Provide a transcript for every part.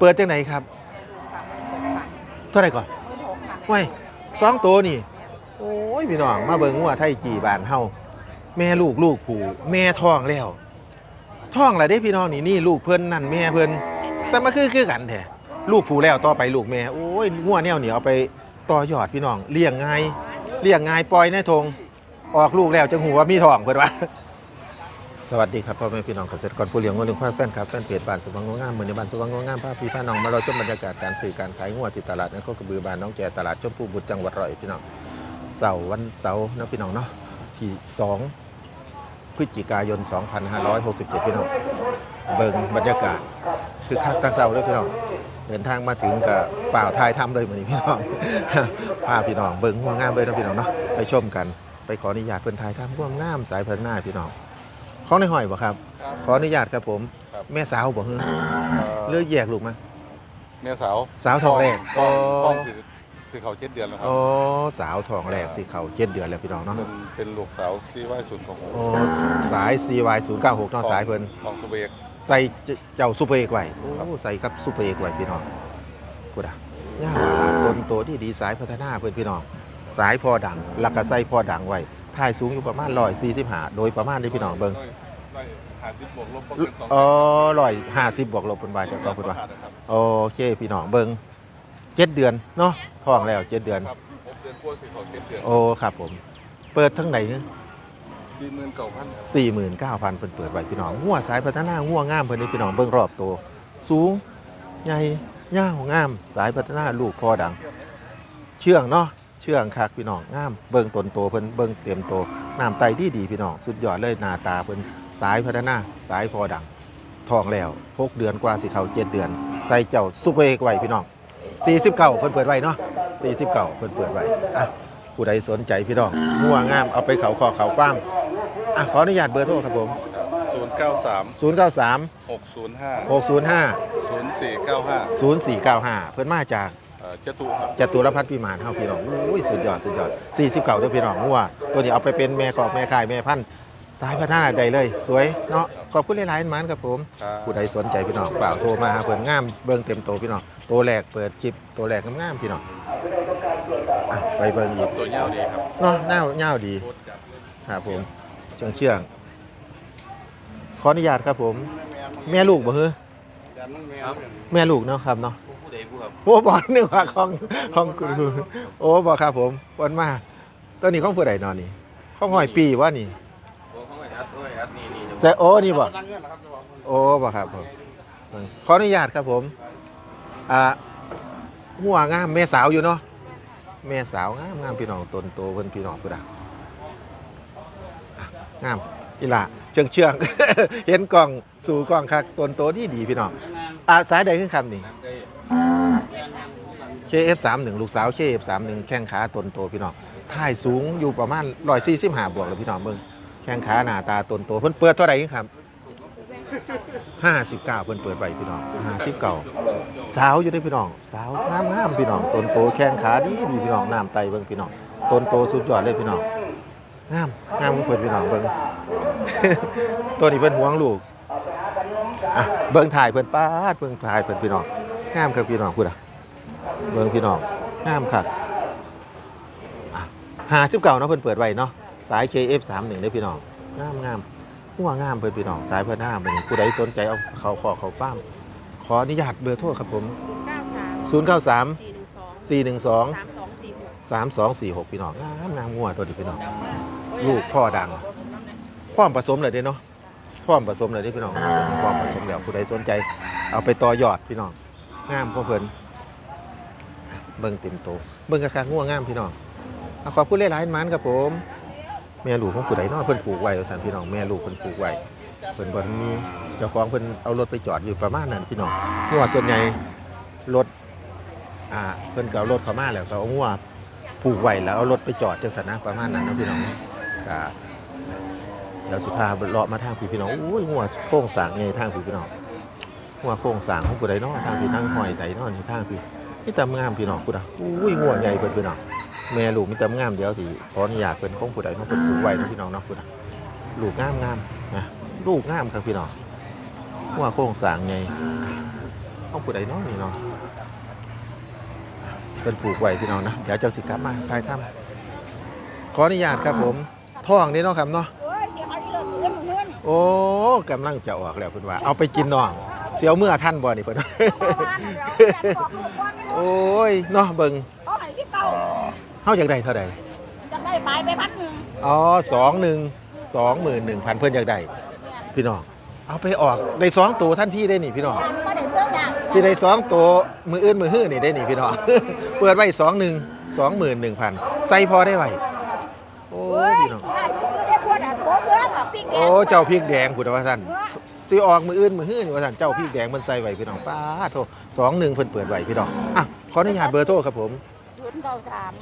เปิดจังไหนครับ เท่าไหร่ก่อนห้วยสองตัวนี่ โอ้ยพี่น้องมาเบิ่งว่าไทยจีบานเฮาแม่ลูกลูกผูแม่ท้องแล้วท้องแล้วเด้พี่น้องนี่นี่ลูกเพิ่นนั่นแม่เพิ่นสมาคือคือกันแท้ลูกผูแล้วต่อไปลูกแม่โอ้ยงัวแนวเหนียวเอาไปต่อยอดพี่น้องเลี้ยงง่ายเลี้ยงง่ายปล่อยในทงออกลูกแล้วจังหูว่ามีท้องเพิ่นว่า สวัสดีครับพ่อแม่พี่น้องเกษตรกรผู้เลี้ยงงัวเลี้ยงควายแฟนครับแฟนเพจบ้านสว่างงงามเมืองในบ้านสว่างงงามพาพี่พาน้องมาเราชมบรรยากาศการซื้อการขายงัวที่ตลาดนั่นก็กระบือบ้านน้องแก่ตลาดชมพูบุตรจังหวัดร้อยพี่น้องเสาร์วันเสาร์นะพี่น้องเนาะที่2พฤศจิกายน 2567 พี่น้องเบิ่งบรรยากาศคือคักตาเสาเลยพี่น้องเดินทางมาถึงกับฝ่าวทายทำเลยเหมือนพี่น้องพาพี่น้องเบิ่งงัวงามเลยนะพี่น้องเนาะไปชมกันไปขออนุญาตเพิ่นทายทำงัวงามสายเพันหน้าพี่น้อง ของในหอยบ่ครับ ครับขออนุญาตครับผม ครับ แม่สาวบ่เฮ้อเลือกแยกลูกมาแม่สาวสาวทองแรกท้องอ๋อ ท้องสิสิเขาเจ็ดเดือนแล้วครับ อ๋อสาวทองแรกสิเขาเจ็ดเดือนแล้วพี่น้องเนาะเป็นเป็นลูกสาวซีไว้ศูนย์ของผมอ๋อสาย CY 0 9 6 เนาะสายเพิ่น ของสเวก ใส่เจ้าซูเปอร์เอกไว้โอ้ใส่กับซูเปอร์เอกไว้พี่น้องพูดอะย่าว่าลาต้นโตที่ดีสายพัฒนาเพิ่นพี่น้อง สายพอดังแล้วก็ใส่พอดังไว้ถ่ายสูงอยู่ประมาณ145โดยประมาณนี้พี่น้องเบิ่งร้อย ห้าสิบบวกลบประมาณสองอ๋อ150บวกลบเพิ่นว่าจะก็เพิ่นว่านะครับโอเคพี่น้องเบิงเจ็ดเดือนเนาะท้องแล้วเจ็ดเดือนครับหกเดือนกว่าสิเขาเจ็ดเดือนโอ้ครับผม เปิดทั้งไหนสี่หมื่นเก้าพันสี่หมื่นเก้าพันเพิ่นเปิดไว้พี่น้องงัวสายพัฒนางัวงามเพิ่นนี่พี่น้องเบิ่งรอบตัวสูงใหญ่ยาวงาม สายพัฒนาลูกพอดัง เชื่องเนาะเชื่องคักพี่น้องงาม เบิ่งตนโตเพิ่นเบิ่งเต็มโตน้ำไตดีดีพี่น้องสุดยอดเลยหน้าตาเพิ่น สายพัฒนาสายพอดังท้องแล้วหกเดือนกว่าสิเข้าเจ็ดเดือน ใส่เจ้าซุปเปอร์เอกไว้พี่น้อง49เพิ่นเปิดไว้เนาะ49เพิ่นเปิดไว้อะผู้ใดสนใจพี่น้องงัวงามเอาไปเขาคอเขาฟาร์มอะขออนุญาตเบอร์โทรครับผมศูนย์เก้าสาม093หกศูนย์ห้า605ศูนย์สี่เก้าห้า0495 เพิ่นมาจากจตุครับ จตุรพัฒน์พิมานเฮาพี่น้องอุ้ยสุดยอดสุดยอด49เด้อพี่น้องงัวตัวนี้เอาไปเป็นแม่ขอกแม่ขายแม่พันธุ์ สายพัฒนาใดเลย สวยเนาะขอบคุณหลายๆมันครับผมครับผู้ใดสนใจพี่น้องฝากโทรมาหาเพิ่นงามเบิ่งเต็มโตพี่น้องโตแรกเปิดคลิปโตแรกงามๆพี่น้องอะไปเบิ่งอีกตัวเงี้ยวดีครับเนาะเน่าเน่าดีโคตรจับเลยครับผมเชื่องเชื่องขออนุญาตครับผม แม่ลูกบ่เฮ้อแต่มันแมวแม่ลูกเนาะครับเนาะผู้ใดผู้ครับโอ้บอกนึกว่าของของคุณโอ้บอกครับผมวันมาตัวนี้ของผู้ใดเนอนนี่ของหอยปีว่านี่ แซโอ้นี่บ่นั่งเงื่อนเหรอครับจะบอกโอ้บอกครับผมขออนุญาตครับผมอ่าหัวงามแม่สาวอยู่เนาะแม่สาวงามงามพี่น้องตนโตเพิ่นพี่น้องผู้ดอะงามอีหล่ะเชื่องเชื่องเห็นกล้องสู่กล้องคักตนโตดีดีพี่น้องอ่าสายใดขึ้นคำนี่ KF31 ลูกสาว KF31 แข้งขาตนโตพี่น้องท่ายสูงอยู่ประมาณ145บวกแล้วพี่น้องเบิ่ง แข้งขาหน้าตาตนโตเพิ่นเปิดเท่าไหร่ครับ59เพิ่นเปิดไว้พี่น้อง59สาวอยู่ได้พี่น้อง สาวงามงามพี่น้องตนโตแข้งขาดีดีพี่น้องน้ำไตเบิ่งพี่น้องตนโตสุดยอดเลยพี่น้องงามงามของเพิ่นพี่น้องเบิ่งตัวนี้เพิ่นห่วงลูกอะเบิ่งถ่ายเพิ่นป้าดเบิ่งถ่ายเพิ่นพี่น้องงามครับพี่น้องพูดอะเบิ่งพี่น้องงามคักหาสิบเก่าเนาะเพิ่นเปิดไว้เนาะ สาย KF31 ได้พี่น้องงามงามหัวงามเพิ่อนพี่น้องสายเพิ่นหน้าเป็นผู้ใดสนใจเอาเขาขอเขาฟ้ามขออนุญาตเบอร์โทรครับผม 093 412 3246 พี่น้องงามงามงัวตัวนี้พี่น้องลูกพ่อดังพร้อมผสมเลยเด้เนาะพร้อมผสมเลยเด้พี่น้องพร้อมผสมแล้วผู้ใดสนใจ เอาไปต่อยอดพี่น้องงามขอเพิ่อนเบิ่งเต็มโตเบิ่งกระคักง่วงงามพี่น้องขอบคุณหลายๆมันครับผม แม่ลูกของผู้ใดเนาะเพิ่นปลูกไว้ว่าซั่นพี่น้องแม่ลูกเพิ่นปลูกไว้เพิ่นบ่มีเจ้าของเพิ่นเอารถไปจอดอยู่ประมาณนั้นพี่น้องงัวส่วนใหญ่รถอ่าเพิ่นก็เอารถเข้ามาแล้วก็เอางัวปลูกไว้แล้วเอารถไปจอดจังซั่นนะประมาณนั้นนะพี่น้องก็แล้วสิพาเลาะมาทางพี่พี่น้องโอ้ยงัวโค้งสางใหญ่ทางพี่พี่น้องงัวโค้งสางของผู้ใดเนาะทางพี่ทางห้อยใดเนาะนี่ทางพี่มีแต่งามพี่น้องกูนะอุ้ยงัวใหญ่เพิ่นพี่น้อง แม่ลูกมีแต่งามเดียวสิขออนุญาตเพิ่นคงผู้ใดมาเพิ่นปลูกไว้นะพี่น้องเนาะกูนะลูกงามงามนะลูกงามครับพี่น้องงัวโค้งสางใหญ่เอาผู้ใดเนาะนี่เนาะเป็นปลูกไว้พี่น้องนะเดี๋ยวเจ้าสิกลับมาทายถ้ำขออนุญาตครับผมท่องนี่เนาะครับเนาะโอ้กำลังจะออกแล้วเพิ่นว่า เอาไปกินน้องเสียวเมื่อท่านบ่นี่เพิ่นบ้านว่าไม่รู้โอ้ยเนาะเบิ่งาให้ที่เก่าเฮาอยากได้เท่าใดจะได้ไปไปพันหนึ่งอ๋อสองหนึ่งสองหมื่นหนึ่งพันเพิ่นอยากได้พี่น้องเอาไปออกได้สองตัวท่านที่ได้นี่พี่น้องไม่ได้เรื่องดังสิได้สองตัวมืออื่นมือฮื้อนี่ได้นี่พี่น้องเปิดไว้สองหนึ่งสองหมื่นหนึ่งพันใส่พอได้ไหวโอ้โอ้ยพี่น้องได้ซื้อได้พวดอะโบ้เพื่อนแบบปิ้งแกโอ้เจ้าพริกแดงพุทธวาท่านสิออกมืออื่นมือฮื้อนี่ว่าท่านเจ้าพริกแดงมันใส่ไว้พี่น้องป้าโทสองหนึ่งเพิ่นเปิดไว้พี่น้องอะขออนุญาตเบอร์โทรครับผม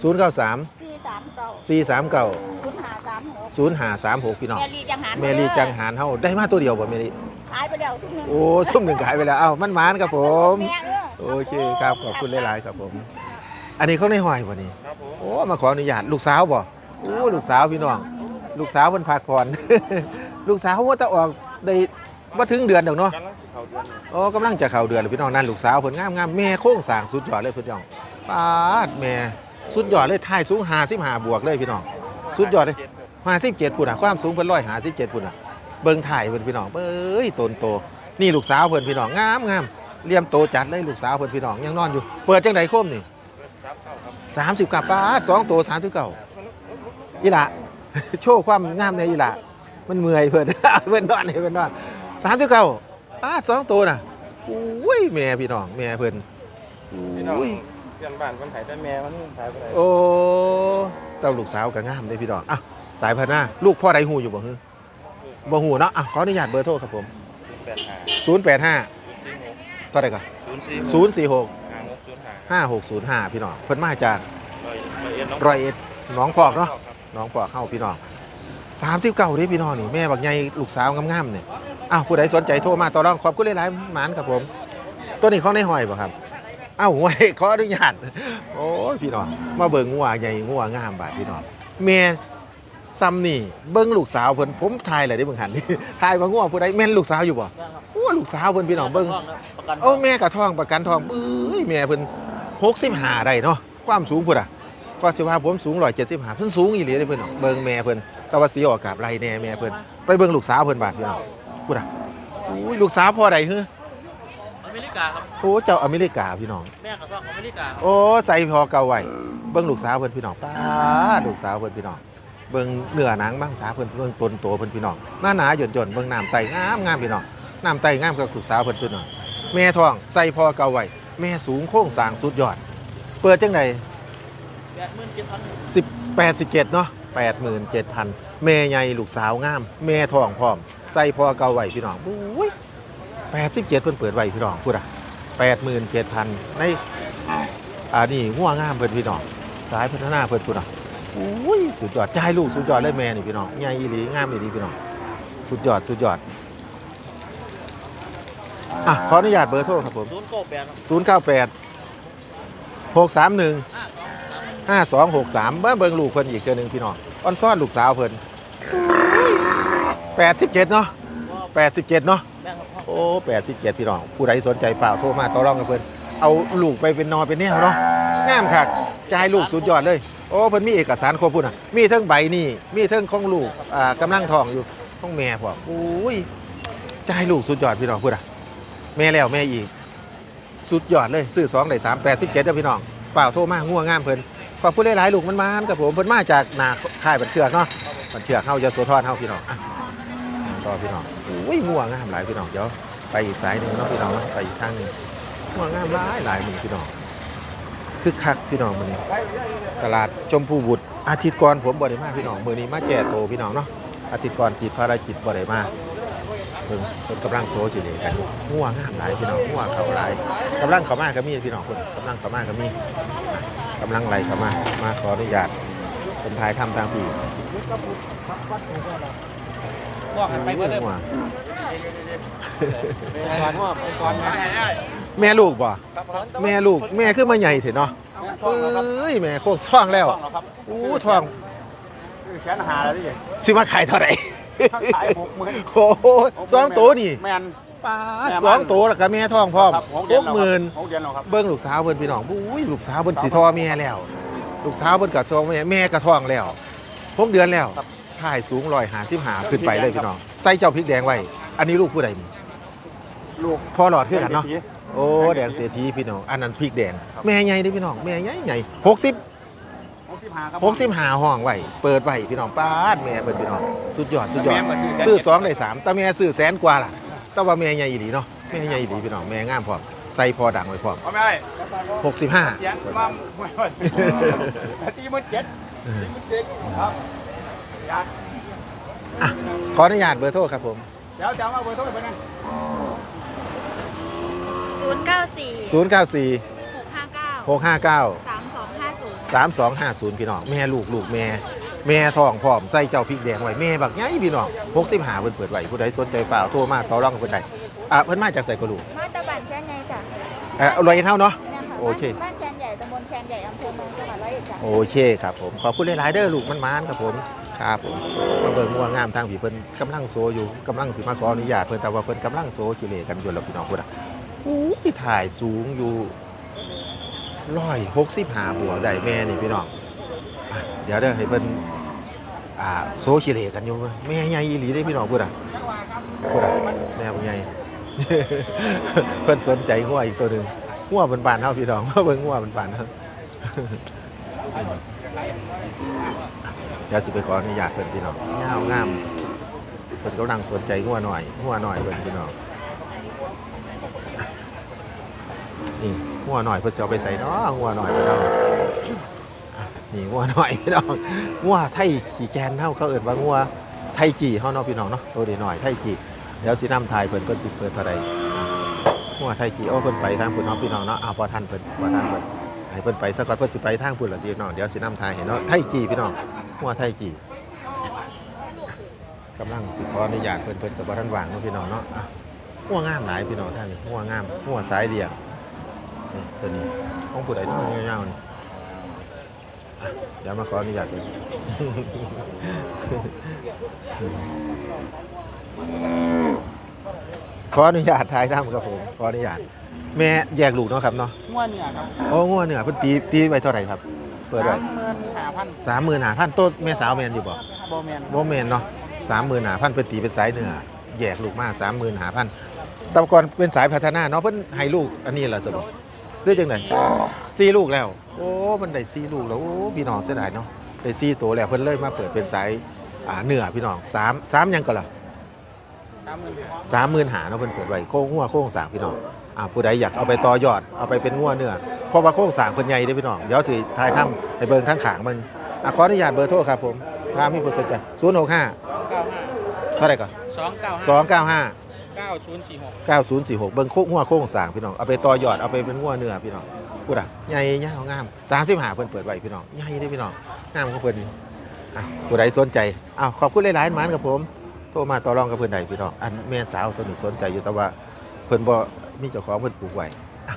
ศูนย์เก้าสาม093สี่สามเก้า439ศูนย์ห้าสามหก0536พี่น้องแมรี่จังหันเมลีจังหารเฮาได้มาตัวเดียวบ่เมลีขายไปเดียวทุกนึงโอ้ซุ่มหนึ่งขายไปแล้วเอ้ามันหมานครับผมแม่เออโอเคครับขอบคุณหลายๆครับผม อันนี้เขาในหอยบ่นี่โอ้มาขออนุญาตลูกสาวบ่โอ้ลูกสาวพี่น้อง ลูกสาวเพิ่นพักผ่อนลูกสาวว่าจะออกได้บ่ถึงเดือนดอกเนาะโอ้กำลังจะเข้าเดือนแล้วพี่น้องนั่นลูกสาวเพิ่นงามๆแม่โค้งสร้างสุดยอดเลยพี่น้อง ปาดแม่สุดยอดเลยท้ายสูง55บวกเลยพี่น้อง สุดยอดเลย57พุ่นน่ะความสูงเพิ่น157พุ่นน่ะเบิ่งถ่ายเพิ่นพี่น้องเอ้ยโตนโต นี่ลูกสาวเพิ่นพี่น้องงามงามเลี่ยมโตจัดเลยลูกสาวเพิ่นพี่น้องยังนอนอยู่ เปิดจังไดโคมนี่สามสิบกับป้าทสองโตสามสิบเก้าอีหละโชว์ความงามในอีหละมันเมื่อยเพิ่นเพิ่นนอนให้เพิ่นนอนสามสิบเก้าป้าทสองโตน่ะอุ้ยแม่พี่น้องแม่เพิ่นอุ้ย เพื่อนบ้านคนไทยแต่แม่มันขายไปไหนโอ้เต้าลูกสาวก็งามเด้พี่น้องอะสายพันธุ์หน้าลูกพ่อใดหูอยู่บ่ฮึบ่หูเนาะอะขออนุญาตเบอร์โทรครับผม แปดห้าศูนย์แปดห้าสี่หกเท่าไหร่ก่อนศูนย์สี่ศูนย์สี่หกห้าหกศูนย์ห้าห้าหกศูนย์ห้าพี่น้องเพิ่นมาจากร้อยร้อยเอ็ดน้องร้อยเอ็ดหน้องพอกเนาะหน้องพอกเข้าพี่น้องสามสิบเก้าเด้พี่น้องนี่แม่บักใหญ่ลูกสาวงามๆเนี่ยอ้าวผู้ใดสนใจโทรมาต่อรองขอบคุณหลายๆหมานครับผม ตัวนี้เขาในหอยป่ะครับ อ้าวไว้ขออนุญาตโอ้ยพี่น้องมาเบิ่งงัวใหญ่งัวงามบาดพี่น้องแม่ซ้ำนี่เบิ่งลูกสาวเพิ่นผมทายเลยได้เบิ่งหันนี่ทายว่างัวผู้ใดแม่นลูกสาวอยู่บ่โอ้ลูกสาวเพิ่นพี่น้องเบิ่งโอ้แม่กับทองประกันทองเอ้ยแม่เพิ่นหกสิบห้าได้เนาะความสูงพุ่นอะก็สิว่าผมสูงร้อยเจ็ดสิบห้าเพิ่นสูงอีหลีเลยเพิ่นเนาะเบิ่งแม่เพิ่นแต่ว่าสีออกกาบไรแน่แม่เพิ่นไปเบิ่งลูกสาวเพิ่นบาดพี่น้องพุ่นอะอุ้ยลูกสาวพ่อใดเฮ้ออเมริ กาครับโอ้เจ้าอเมริกาพี่น้อง แม่กับพ่อของอเมริกาครับโอ้ใส่พอเก่าไว้เบิ่งลูกสาวเพิ่นพี่น้องป้าดลูกสาวเพิ่นพี่น้อง เบิ่งเนื้อหนังบ้างสาวเพิ่นเบิ่งตนโตเพิ่นพี่น้องหน้าหนาหย่นหย่นๆเบิ่งน้ำไตงามงามพี่น้องน้ำไตงามกับลูกสาวเพิ่นพี่น้องแม่ท้องใส่พอเก่าไว้แม่สูงโค้งสร้างสุดยอด เปิดจังไดแปดหมื่นเจ็ดพันสิบแปดสิบเจ็ดเนาะแปดหมื่นเจ็ดพันแม่ใหญ่ลูกสาวงาม แม่ท้องพร้อม ใส่พอเก่าไว้พี่น้องอุ้ย แปดสิบเจ็ดเพิ่นเปิดไว้พี่น้องพูดอะแปดหมื่นเจ็ดพันในอ่านี่หัวงามเพิ่นพี่น้องสายพัฒนาเพิ่นพูดอะอุ้ยสุดยอดใจายลูกสุดยอดเลยแม่นี่พี่น้องใหญ่อีหลีงามอีหลีพี่น้องสุดยอดสุดยอดอะขออนุญาตเบอร์โทรครับผมศูนย์เก้าแปดศูนย์เก้าแปดหกสามหนึ่งห้าสองสามห้าสองหกสามเบิ่งเบิ่งลูกเพิ่นอีกเทื่อหนึงพี่น้องอ่อนซ่อนลูกสาวเพิ่นแปดสิบเจ็ดเนาะแปดสิบเจ็ดเนาะแม่กับพ่อ โอ้แปดสิบเจ็ดพี่น้อง ผู้ใดสนใจฝ่ากโทรมาต่อรองกับเพิ่อนเอาลูกไปเป็นนอนเป็นแนวเนาะงามคักจ่ายลูกสุดยอดเลย โอ้เพิ่นมีเอกสารครบพุ่นอะ มีทั้งใบนี่ มีทั้งของลูกอ่ากำลังทองอยู่ของแม่พร้อมโอ้ยจ่ายลูกสุดยอดพี่น้องพุ่นอะ แม่แล้วแม่อีก สุดยอดเลยซื้อสองได้สามแปดสิบเจ็ดเด้อพี่น้องเปล่าโทรมาง่วงงามเพิ่นขอบคุณหลายๆลูกมันมานกับผมเพิ่นมาจากนาค่ายบันเชือกเนาะบันเชือกเฮาจะโซทอนเฮาพี่น้องอะ ต่อพี่น้องอุ้ยง่วงงามหลายพี่น้องเดี๋ยวไปอีกสายหนึ่งเนาะพี่น้องเนาะไปอีกทางหนึงง่วงงามหลายหลายมือพี่น้องคึกคักพี่น้องมื้อนี้ตลาดชมพูบุตรอาทิตย์ก่อนผมบ่ได้มาพี่น้องมือนี้มาแก่โตพี่น้องเนาะอาทิตย์ก่อนติดภารกิจบ่ได้มาเพิ่นเพิ่นกำลังโซจิเลยกันง่วงงามหลายพี่น้องง่วงเขาหลายกำลังเขามาก็มีพี่น้องคนกำลังเขามาก็มีกำลังไหลเขามามาขออนุญาตเป็นทายทำทางพี่ ว่ากันไปเมื่อเดิมง่วงก่อนว่าก่อนแม่ลูกบ่แม่ลูกแม่ขึ้นมาใหญ่เถอะเนาะเอ้ยแม่โคกท้องแล้วอู้ท้องแขนหาแล้วดิสิมาขายเท่าไหร่ขายหกหมื่นโอ้โหสองตัวนี่แมนป้าดสองตัวแล้วก็แม่ท้องพร้อมครับหกหมื่นหกเดือนแล้วครับเบิ้งลูกสาวเพิ่นพี่น้องอุ้ยลูกสาวเพิ่นสิท้อแม่แล้ว ลูกสาวเพิ่นก็ท้องแม่แม่ก็ท้องแล้วหกเดือนแล้ว ครับถ่ายสูง155ขึ้นไปเลยพี่น้องใส่เจ้าพริกแดงไว้ อันนี้ลูกผู้ใดนี่ลูกพ่อหลอดคือกันเนาะโอ้แดงเสียทีพี่น้องอันนั้นพริกแดงแม่ใหญ่เด้อพี่น้องแม่ใหญ่ใหญ่60หกสิบห้าครับหกสิบหาห้องไว้เปิดไว้พี่น้องป้าดแม่เปิดพี่น้องสุดยอดสุดยอดแม่มาซื้อแสนซื้อสองได้สามแต่แม่ซื้อแสนกว่าล่ะ แต่ว่าแม่ใหญ่อีหลีเนาะแม่ใหญ่อีหลีพี่น้องแม่งามพร้อมใส่พอดังไว้พร้อมเอาไม่ได้หกสิบห้าเสียงบ้ามไม่ไหวตีมือเจ็ดตีมือเจ็ดครับ อยากขออนุญาตเบอร์โทรครับผม เดี๋ยวจะเอาเบอร์โทรไปนั่นศูนย์เก้าสี่0 9 4 หกห้าเก้า6 5 9 สามสองห้าศูนย์3 2 5 0 พี่น้องแม่ลูกลูกแม่ แม่ท้องพร้อมใส่เจ้าพริกแดงไว้แม่บักใหญ่พี่น้องหกสิบหาเพิ่นเปิดไว้ผู้ใดสนใจเปล่าโทรมาต่อรองกับเพิ่นได้อะเพิ่นมาจากใส่กระดูกมาตะบันแคนใหญ่จ้ะเอ่อร้อยเท่าเนาะเนี่ยค่ะโอเคบ้านบ้านแคนใหญ่ตำบลแคนใหญ่อำเภอเมืองจังหวัดร้อยเอ็ดจ้ะ โอเคครับผม ขอบคุณหลายๆเด้อลูกมันมานครับผม ครับผมมาเบิ่งงัวงามทางผีเพิ่นกำลังโซอยู่กำลังสิมาขออนุญาตเพิ่นแต่ว่าเพิ่นกำลังโซกิเลกันอยู่แล้วพี่น้องพุ่นอะอู้ถ่ายสูงอยู่ร้อยหกสิบห้าบวกได้แม่นี่พี่น้องเดี๋ยวเด้อให้เพิ่นอ่าโซกิเลกันอยู่แม่ใหญ่อีหลีได้พี่น้องพุ่นอะพุ่นอะแม่บ่ใหญ่เพิ่นสนใจงัวอีกตัวหนึ่งงัวบนบานเฮาพี่น้องมาเบิ่งงัวบนบานเฮา เดี๋ยวสิไปขออนุญาตเพิ่นพี่น้องงามงามเพิ่นกำลังสนใจงัวหน่อยงัวหน่อยเพิ่นพี่น้องนี่งัวหน่อยเพิ่นสิเอาไปใส่เนาะงัวหน่อยเพิ่นเอานี่งัวหน่อยพี่น้องงัวไทยขี่แกนเฮาเขาเอิ้นว่างัวไทยจีเฮาเนาะพี่น้องเนาะตัวนี้หน่อยไทยจีเดี๋ยวสินำทายเพิ่นเพิ่นสิเปิดเท่าใดงัวไทยจีโอ้เพิ่นไปทางพุ่นเนาะพี่น้องเนาะอ้าวบ่ทันเพิ่นบ่ทันเพิ่น ให้เพิ่นไปสักก่อนเพิ่นสิไปทางพุ่นละพี่น้องเดี๋ยวสินำทายเห็นเนาะไทยจีพี่น้องหัวไทยจีกำลังสิขออนุญาตเพิ่นเพิ่นกับบ่ทันว่างเนาะพี่น้องเนาะอะหัวงามหลายพี่น้องท่านนี่หัวงามหัวสายเรียงนี่ตัวนี้ของผู้ใดเนาะยาวๆนี่อ่เดี๋ยวมาขออนุญาตเพิ่นขออนุญาตทายทำครับผม ขออนุญาต แม่แยกลูกเนาะครับเนาะง่วเนี่ยครับโอ้งัวเหนือเพิ่นตีตีไว้เท่าไหร่ครับ เปิดไว้สามหมื่นห้าพันสามหมื่นหาพันต้นแม่สาวแมนอยู่บ่โบแมนบ่แมนเนาะสามหมื่นหาพันเป็นตีเป็นสายเหนือแยกลูกมาสามหมื่นหาพันแต่ก่อนเป็นสายพัฒนาเนาะเพิ่นให้ลูกอันนี้ล่ะจะบอกด้วยจังไดสี่ลูกแล้ว โอ้มันได้สี่ลูกแล้วโอ้พี่น้องเสียดายเนาะได้สี่ตัวแล้วเพิ่นเลยมาเปิดเป็นสายอ่าเหนือพี่น้องสามสามหยังก็ล่ะสามหมื่นสามหมื่นหาเนาะเพิ่นเปิดไว้โค้งหัวโค้งสร้างพี่น้อง อ่าผู้ใดอยากเอาไปต่อยอดเอาไปเป็นงัวเนื้อเพราะว่าโค้งสร้างเพิ่นใหญ่เด้อพี่น้องเดี๋ยวสิทายถ้ำให้เบิ่งทั้งขางมันอะขออนุญาตเบอร์โทรครับผมถ้ามีผู้สนใจ065เก้าห้าเท่าไหร่ก่อนสองเก้าห้า295เก้าศูนย์สี่หก9046 เบิ่งโค้งหัวโค้งสร้างพี่น้องเอาไปต่อยอดเอาไปเป็นงัวเนื้อพี่น้องพูดอะใหญ่ยาวงาม35เพิ่นเปิดไว้พี่น้องใหญ่เด้อพี่น้องงามของเพิ่นอะผู้ใดสนใจอ้าวขอบคุณหลายๆหมานครับผม โทรมาต่อรองกับเพื่อนใดพี่น้องอันแม่สาวตัวนี้สนใจอยู่แต่ว่าเพิ่นบ่ มีเจ้าของเพิ่นปลูกไว้อะ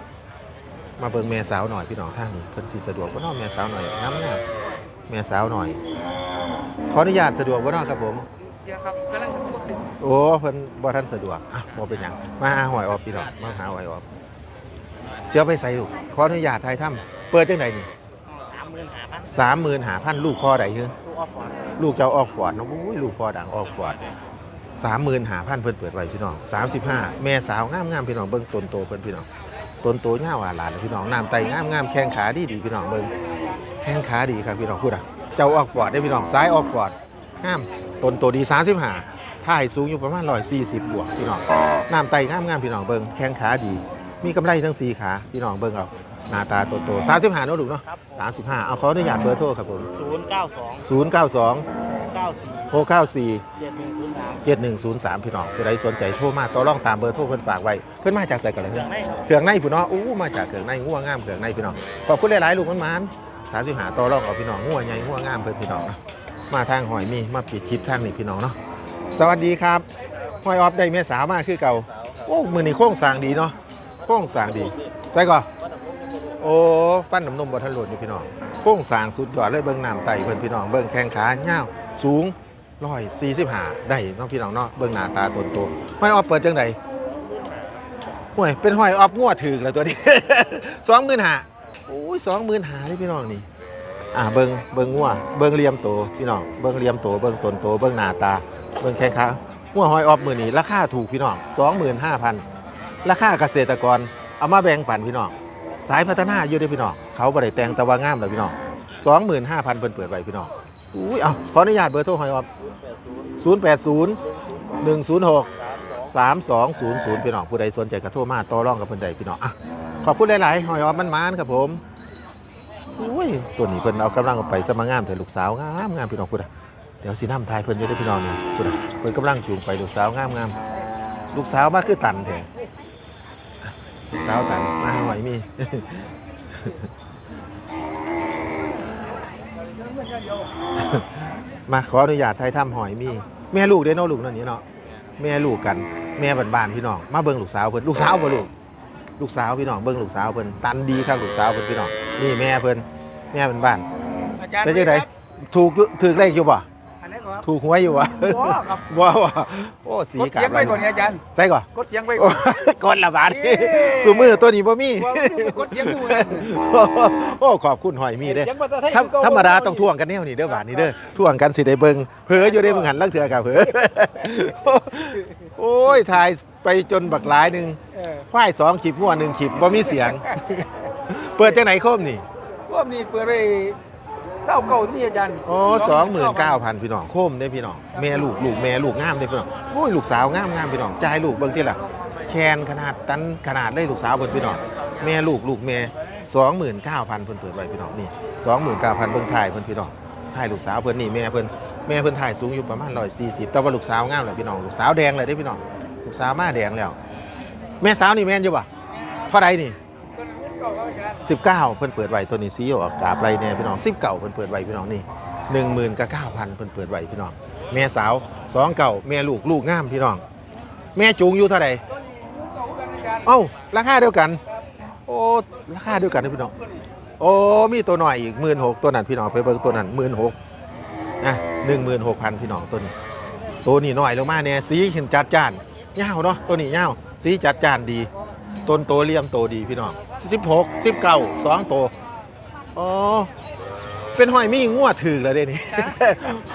มาเบิ่งแม่สาวหน่อยพี่น้องท่านนี้เพิ่นสิสะดวกบ่เนาะแม่สาวหน่อยน้ำเนี่ยแม่สาวหน่อย ขออนุญาตสะดวกบ่เนาะครับผมเดี๋ยวครับกำลังจะพูดถึงโอ้เพิ่นบ่ทันสะดวกอะบ่เป็นหยังมาหาหอยออกพี่น้องมาหาหอยออกเสียไปใส่ลูกขออนุญาตถ่ายถ้ำเปิดจังไดนี่สามหมื่นห้าพัน30,000ลูกพ่อใดคือลูกออฟฟอร์ดลูกเจ้าออกฟอร์ดเนาะอุ้ยลูกพ่อดังออกฟอร์ด สามหมื่นหาพันเพิ่นเปิดไว้พี่น้องสามสิบห้าแม่สาวงามงามๆพี่น้องเบิ่งต้นโตเพิ่นพี่น้องต้นโตเงาหวานหลานพี่น้องน้ำไตงามงามๆแข้งขาดีดีพี่น้องเบิ่งแข้งขาดีครับพี่น้องพูดอะเจ้าออกฟอร์ดได้พี่น้องซ้ายออกฟอร์ดงามต้นโตดีสามสิบห้าท่ายสูงอยู่ประมาณร้อยสี่สิบบวกพี่น้องน้ำไตงามงามๆพี่น้องเบิ่งแข้งขาดี มีกำไรทั้งสี่ขาพี่น้องเบิ่งเอาหน้าตาโตโตสามสิบห้าเนาะลูกเนาะสามสิบห้าเอาขออนุญาตเบอร์โทรครับผมศูนย์เก้าสองศูนย์เก้าสองเก้าสี่หกเก้าสี่เจ็ดหนึ่ง ศูนย์สามเจ็ดหนึ่งศูนย์สามพี่น้องผู้ใดสนใจโทรมาต่อรองตามเบอร์โทรเพิ่นฝากไว้เพิ่นมาจากใจกันเลยอย่างไรครับ เครื่องในพี่น้องอู้มาจากเครื่องในงัวงามเครื่องในพี่น้องขอบคุณหลายๆลูกมันมันสามสิบหาต่อรองเอาพี่น้องงัวใหญ่งัวงามเพิ่นพี่น้องนะมาทางหอยมีมาปิดคลิปทางนี้พี่น้องเนาะสวัสดีครับหอยออฟได้เมียสาวมาคือเก่าโอ้มือนี่โค้งสร้างดีเนาะโค้งสร้างดีใส่ก่อน โอ้ฟันน้ำนมบ่ทันหลุดนี่พี่น้องโค้งสร้างสุดยอดเลยเบิ่งน้ำไตเพิ่นพี่น้องเบิ่งแข้งขาเงาวสูง ร้อยสี่สิบห้าได้น้องพี่น้องเนาะเบิ่งหน้าตาตนโตไม่ออฟเปิดจังไดห่วยเป็นหอยออฟงัวถึงแล้วตัวนี้ สองหมื่นห้าโอ้ยสองหมื่นห้าเลยพี่น้องนี่อ่าเบิงเบิงงัวเบิงเลี่ยมโตพี่น้องเบิงเลี่ยมโตเบิงตนโตเบิงหน้าตา เบิงแข้งขางัวหอยออฟมือนี้ราคาถูกพี่น้องสองหมื่นห้าพันราคาเกษตรกรเอามาแบ่งปันพี่น้องสายพัฒนาอยู่เด้อพี่น้องเขาบริแตงตะว่างามเลยพี่น้องสองหมื่นห้าพันเพิ่นเปิดไว้พี่น้อง อุ้ยเอาขออนุญาตเบอร์โทรหอยออฟศูนย์แปดศูนย์หนึ่งศูนย์หกสามสองศูนย์ศูนย์พี่น้องผู้ใดสนใจกระโทรมาต่อรองกับเพิ่นใดพี่น้องอะขอบคุณหลายๆหอยออฟมันมานๆครับผมอุ้ยตัวนี้เพิ่นเอากำลังไปสมางามแต่ลูกสาวงามงามพี่น้องพูดอะเดี๋ยวสิน้ำทายเพิ่นอยู่ได้พี่น้องนี่พูดอะเพิ่นกำลังจูงไปลูกสาวงามงามลูกสาวมาคือตันแท้ลูกสาวตันมาหอยมี มาขออนุญาตไทยถ้ำหอยมี แม่ลูกเด้อเนาะลูกนั่นนี่เนาะแม่ลูกกัน แม่บ้านๆพี่น้องมาเบิ่งลูกสาวเพิ่นลูกสาวบ่ลูกลูกสาวพี่น้องเบิ่งลูกสาวเพิ่นตันดีครับลูกสาวเพิ่นพี่น้องนี่แม่เพิ่นแม่เป็นบ้านอาจารย์เป็นจังไดถูกอยู่ถูกเลขอยู่บ่ อันนี้ก่อนถูกหวยอยู่บ่บ่ครับบ่ว่โอ้สีกดกาเสียงไปก่อนนี่อาจารย์ใส่ก่อนกดเสียงไปก่โอ้อนก่อนละบาทเอ้ยสูมือตัวนี้บ่มีว่ากดเสียงอยู่โอ้ขอบคุณหอยมีเด้เสียงภาษาไทยธรรมธรรมดาต้องท่วงกันแนวนี้เด้อบาทนี้เด้อท่วงกันสิได้เบิ่งเผลออยู่ได้เบิ่งหันลังเถื่อกับเผลอโอ้ยถ่ายไปจนบักหลายหนึงเออควายสองขีบงัวหนึ่งขีบบ่มีเสียง เปิดจังไหนโคมนี่พวกนี้เปิดไป เศร้าเก่าที่นี่อาจารย์อ๋อสองหมื่นเก้าพันพี่น้องโคมได้พี่น้องแม่ลูกลูกแม่ลูกงามได้พี่น้องโอ้ยลูกสาวงามงามพี่น้องใจลูกเบิ่งที่ละแคนขนาดตันขนาดได้ลูกสาวเพิ่นพี่น้องแม่ลูกลูกแม่สองหมื่นเก้าพันเพิ่นเปิดไว้พี่น้องนี่สองหมื่นเก้าพันเบิ่งถ่ายเพิ่นพี่น้องถ่ายลูกสาวเพิ่นนี่แม่เพิ่นแม่เพิ่นถ่ายสูงอยู่ประมาณร้อยสี่สิบแต่ว่าลูกสาวงามเลยพี่น้องลูกสาวแดงเลยได้พี่น้องลูกสาวมาแดงแล้ว แม่สาวนี่แม่นอยู่ป่ะเท่าไรนี่ สิบเก้าเพิ่นเปิดไว้ตัวนี้ซีออกกาบไรเนี่ยพี่น้องสิบเก้าเพิ่นเปิดไว้พี่น้องนี่หนึ่งหมื่นกับเก้าพันเพิ่นเปิดไว้พี่น้องแม่สาวสองเก่าแม่ลูกลูกงามพี่น้อง แม่จูงอยู่เท่าไหร่เอ้าราคาเดียวกัน โอ้ราคาเดียวกันนะพี่น้องโอ้มีตัวหน่อยอีกหมื่นหกตัวนั้นพี่น้องไปเบิ่งตัวนั้นหมื่นหกอะหนึ่งหมื่นหกพันพี่น้องตัวนี้ตัวนี้หน่อยลงมาเนี่ยสีเห็นจัดจ้านยาเนาะตัวนี้ยาสีจัดจ้านดีต้นโตเลี่ยมโตดีพี่น้อง สิบหกสิบเก้าสองโตอ๋อ เป็นหอยมีงัวถือแล้วเด้นี่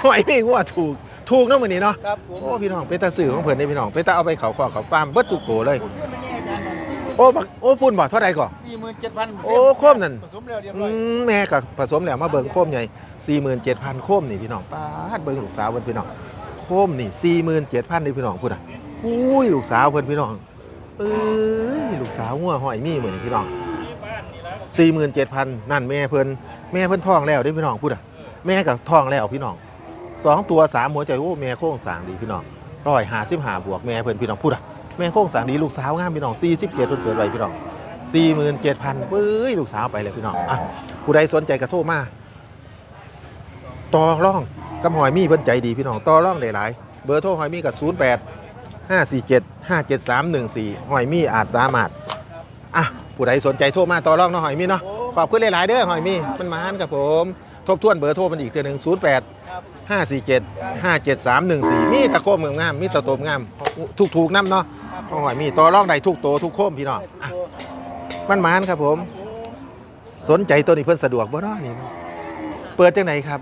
หอยมีงัวถูก ถูกเนาะมื้อนี้เนาะ ครับผมโอ้พี่น้องเป็นตาสื่อของเพิ่นได้พี่น้องเป็นตาเอาไปเขาขอเขาฟาร์มเบิดทุกโตเลย โอ้บักโอ้พุ่นบ่เท่าใดก่อน สี่หมื่นเจ็ดพันโอ้โคมนั่น ผสมแล้วเรียบอืร้อยมแม่กับผสมแล้วมาเบิ่งโคมใหญ่47,000โคมนี่พี่น้องปาดเบิ่งลูกสาวเพิ่นพี่น้องโคมนี่47,000นี่พี่น้องพุ่นอะอุ้ยลูกสาวเพิ่นพี่น้อง เอ้ยลูกสาวงัวหอยมีเหมือนพี่น้องสี่หมื่นเจ็ดพันนั่นแม่เพิ่นแม่เพิ่นท้องแล้วได้พี่น้องพูดอะแม่กับท้องแล้วพี่น้องสองตัวสามหัวใจโอ้แม่โค้งสางดีพี่น้องร้อยหาสิบหาบวกแม่เพิ่นพี่น้องพูดอะแม่โค้งสางดีลูกสาวงามพี่น้องสี่สิบเจ็ดเพิ่นเปิดไว้พี่น้องสี่หมื่นเจ็ดพันเบ้ยลูกสาวไปเลยพี่น้องอะผู้ใดสนใจกระโทรมาต่อร่องกำหอยมีเพิ่นใจดีพี่น้องต่อร่องได้หลายเบอร์โทรหอยมีกับศูนย์แปดห้าสี่เจ็ด ห้าเจ็ดสามหนึ่งสี่หอยมีอาจสามารถอะผู้ใดสนใจโทรมาต่อรองเนาะหอยมีเนาะขอบคุณหลายๆเด้อหอยมีมันมาหันกับผม ทบทวนเบอร์โทรมันอีกเทีหนึ่งศูนย์แปดห้าสี่เจ็ดห้าเจ็ดสามหนึ่งสี่มีตะโคมงามๆมีตะโตมงามถูกถูกๆน้ำเนาะของหอยมีต่อรองใดทุกโตทุกโคมพี่น้องอะมันมาหันครับผม สนใจตัวนี้เพิ่นสะดวกบ่เนาะนี่เนาะเปิดจังไหนครับ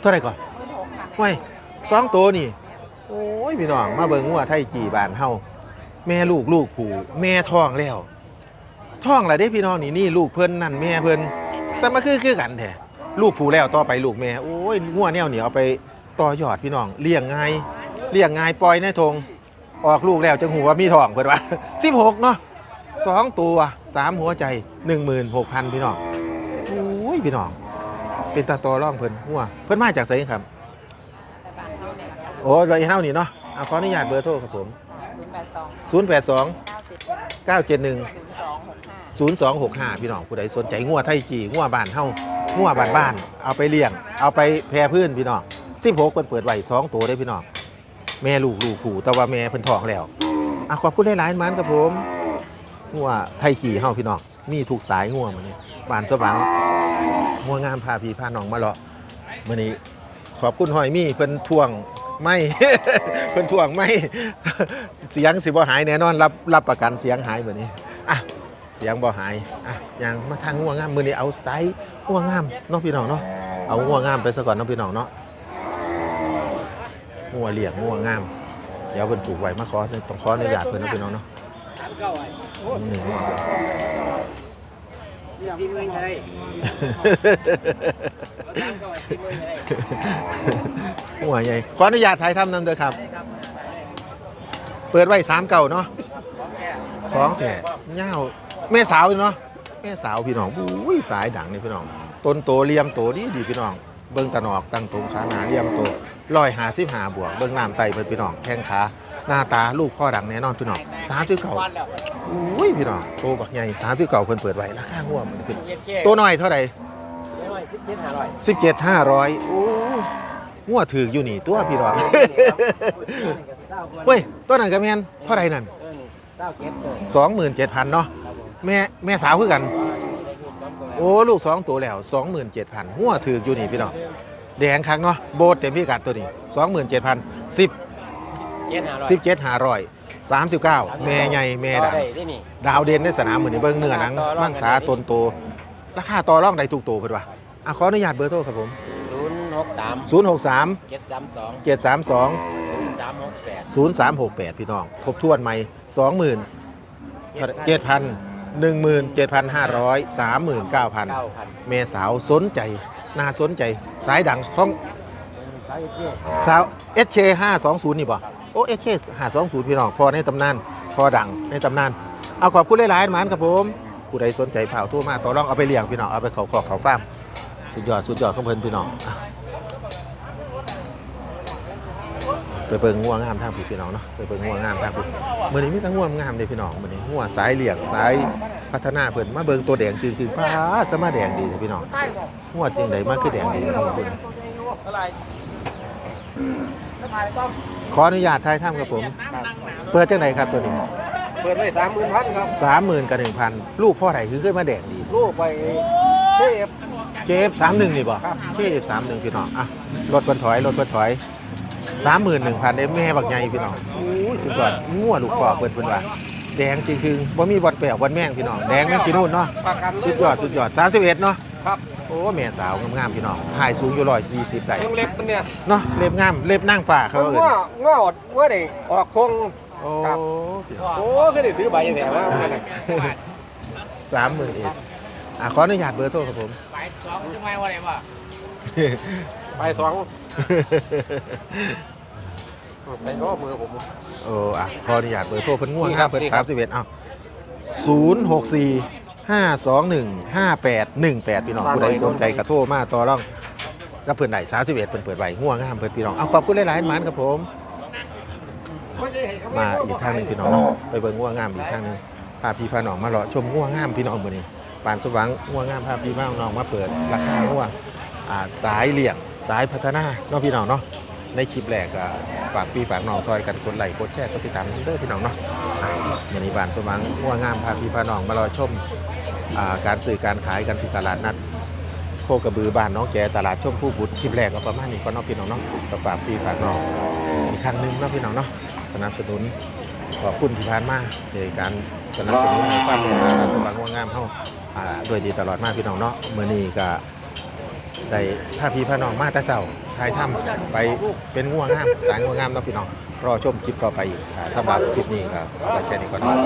เท่าไหร่ก่อนหมื่นหกพันไว้สองตัวนี่ โอ้ยพี่น้องมาเบิ่งงัวไทยจีบานเฮาแม่ลูกลูกผูแม่ท้องแล้วท้องแล้วเด้พี่น้องนี่นี่ลูกเพิ่นนั่นแม่เพิ่นสมาคือคือกันแท้ลูกผูแล้วต่อไปลูกแม่โอ้ยงัวแนวเหนียวเอาไปต่อยอดพี่น้องเลี้ยงง่ายเลี้ยงง่ายปล่อยในทงออกลูกแล้วจังหูว่ามีท้องเพิ่นว่า16เนาะสองตัวสามหัวใจ16,000พี่น้องโอ้ยพี่น้อง เป็นตาตอร่องเพิ่นหัวเพิ่นมาจากไสครับแต่บ้าน เขาเนี่ยราคาโอ้ไรเท่านี้เนาะเอาขออนุญาตเบอร์โทรครับผม ศูนย์แปดสอง082 เก้าเจ็ดหนึ่ง971 ศูนย์สองหกห้า 0265 พี่น้องผู้ใดสนใจงัวไทยจีงัวบ้านเฮางัวบ้านบ้านๆเอาไปเลี้ยง เอาไปแพร่พื้นพี่น้อง16เพิ่นเปิดไว้2ตัวได้พี่น้องแม่ลูกลูกผู้แต่ว่าแม่เพิ่นท้องแล้วอะขอบคุณหลายๆมันครับผมงัวไทยจีเฮาพี่น้องมีถูกสายงัวมื้อนี้บ้านสว่างงัวงามพาพี่พาน้องมาเลาะมื้อนี้ขอบคุณหอยมีเพิ่นทวง ไม่ เพิ่นถ่วงไม่ เสียงสิบ่หายแน่นอนรับรับประกันเสียงหายแบบนี้อะเสียงบ่หายอะยังมาทางง่วงงามมือนี้เอาไซส์ง่วงงามเน้องพี่น้องเนาะเอาง่วงงามไปซะก่อนเน้องพี่น้องเนาะง่วงเลียงง่วงงาม เดี๋ยวเพิ่นปลูกไว้มาขอต้องขออนุญาตเพิ่นเนาะพี่น้องเนาะหนึ่งง่วงสี่หมื่นก็ได้ หัวใหญ่ขออนุญาตถ่ายทำนั่นเด้อครับ เปิดไว้สามเก่าเนาะของแท้เงาวแม่สาวอยู่เนาะแม่สาวพี่น้องอุ้ยสายดังนี่พี่น้องต้นโตเลียมโตดีดีพี่น้อง เบิ้งตะนอกตั้งตรงขาหนาเลียมโตร้อยหาสิบหาบวกเบิ้งน้ำไตเพิ่นพี่น้องแข้งขาหน้าตาลูกพ่อดังแน่นอนพี่น้องสามสิบเก่าอุ้ยพี่น้องโตบักใหญ่สามสิบเก่าเพิ่นเปิดไว้ราคาหัวมันขึ้นตัวน้อยเท่าไหร่สิบเจ็ดห้าร้อยโอ้ งัวถืออยู่นี่ตัวพี่รองเว้ยตัวนั้นกับแมนเท่าไรนั่นสองหมื่นเจ็ดพันเนาะแม่แม่สาวคือกัน โอ้ลูกสองตัวแล้วสองหมื่นเจ็ดพันงัวถืออยู่นี่พี่น้องแดงครั้งเนาะโบดเต็มพิกัดตัวนี้สองหมื่นเจ็ดพันสิบเจ็ดห้าร้อยสิบเจ็ดห้าร้อยสามสิบเก้าแม่ใหญ่แม่ดังได้นี่ดาวเด่นในสนามเหมือนเบิ้งเนื้อหนังมังสาตนโตราคาต่อรองใดถูกโตเพิ่นว่าอะขออนุญาตเบอร์โทรครับผม ศูนย์หกสาม063เจ็ดสามสองเจ็ดสามสองศูนย์สามหกแปดศูนย์สามหกแปดพี่น้องครบถ้วนไหมสองหมื่นเจ็ดพันหนึ่งหมื่นเจ็ดพันห้าร้อยสามหมื่นเก้าพันเก้าพันเมสาวสนใจน่าสนใจ สายดังของใช้เจ๊สาวเอชเคห้าสองศูนย์นี่บ่โอ้เอชเคห้าสองศูนย์พี่น้องพอในตำนาน พอดังในตำนาน เอาขอบคุณหลายๆหมานครับผมผู้ใดสนใจเผาทั่วมาต่อรองเอาไปเลี้ยงพี่น้องเอาไปเขาขอกเขาฟาร์มสุดยอดสุดยอดของเพิ่นพี่น้องอะ ไปเบิ่งง่วงงามทางพี่พี่น้องเนาะไปเบิ่งง่วงงามทางพี่มื้อนี้มีแต่ง่วงงามเลยพี่น้องมื้อนี้ง่วงสายเลี้ยงสายพัฒนาเพิ่นมาเบิ่งตัวแดงจืดคือป้าสมาแดงดีเลยพี่น้องง่วงจริงไดมาคือแดงดีครับผมขออนุญาตทายถ้ำครับผม เปิดจังไหนครับตัวนี้เปิดไว้สามหมื่นพันครับสามหมื่นกับหนึ่งพันลูกพ่อไหนคือเคยมาแดงดีลูกไปเทพเคฟสามหนึ่งนี่บ่เคฟสามหนึ่งพี่น้องอะรถบนถอยรถบนถอย สามหมื่นหนึ่งพันเอ็มแม่บักใหญ่พี่น้องอู้ยสุดยอดงัวลูกคอเปิดเพิ่นว่าแดงจริงคือบ่มีบอลแปะบอลแม่งพี่น้องแดงแม่งกินนู่นเนาะประกันเลสุยดยอดสุดยอดสามสิบเอ็ดเนาะครับโอ้แม่สาวงามๆพี่น้องถ่ายสูงอยู่ร้อยสี่สิบได้เรื่องเล็บมันเนี่ยเนาะเล็บงามเล็บนั่งป่าเขามันเอิ้นง้อง้ออดง้อได้ออกคงโอ้ครับพี่น้องโอ้คือได้ถือใบอย่างแถวว่ามันน่ะสามหมื่นเอ็ดอะขออนุญาตเบอร์โทรครับผมไปสองจะไม่ว่าอะไรวะ ไปสองใส่ข้อมือผมโอ้อะขออนุญาตเบอร์โทรเพิ่นง่วงนี่คครัรับบเพิ่นนี่คสารัมบสิบเอ็ดอ้าวศูนย์หกสี่ห้าสองหนึ่งห้าแปดหนึ่งแปดพี่น้องผู้ใดสนใจกระโทรมาต่อรองรับเพิ่นได้สามสิบเอ็ดเพิ่นเปิดไว้ง่วงงามเพิ่นพี่น้องเอาขอบคุณหลายๆหมานครับผม มาอีกทางหนึ่งพี่น้องเนาะไปเบิ่งง่วงงามอีกทางหนึ่งพาพี่พาน้องมาเลาะชมง่วงงามพี่น้องมื้อนี้ปานสว่างง่วงงามพาพี่พาน้องมาเปิดราคาง่วงอ่าสายเลี่ยง สายพัฒนาเนาะพี่น้องเนาะในคลิปแรกก็ฝากพี่ฝากน้องซอยกันกดไลค์กดแชร์กดติดตามเด้อพี่น้องเนาะอะมื้อนี้บานสว่างง่วงงามพาพี่พาน้องมาเลาะชมอการซื้อการขายกันที่ตลาดนัดโคกระบือบ้านน้องแกตลาดชมผู้บุตรคลิปแรกก็ประมาณนี้ก็น้องพี่น้องเนาะก็ฝากพี่ฝากน้องอีกครั้งหนึงเนาะพี่น้องเนาะสนับสนุนขอบคุณที่ผ่านมาในการสนับสนุนความเมตตาสว่างง่วงงามเฮาอ่าด้วยดีตลอดมากพี่น้องเนาะเมื้อนี้ก็ ได้พาพี่พาน้องมาแต่เช้าทายถ้ำไปเป็นง่วงงามสายง่วงงามเนาะพี่น้องรอชมคลิปต่อไปอีกอ่าสำหรับคลิปนี้ก็เอาไว้แค่นี้ก่อนเนาะ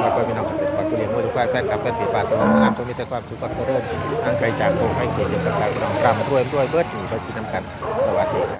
แล้วก็พี่น้องเกษตรกรผู้เลี้ยงวัวทุกฝ่ายแฟนกับแฟนเพจป่าสว่างงามต้องมีแต่ความสุขความเจริญทางไกลจากโลกให้เกิดเรื่องต่างๆพี่น้องกรรมด้วยด้วยเบิดหนีไปสิน้ำกันสวัสดี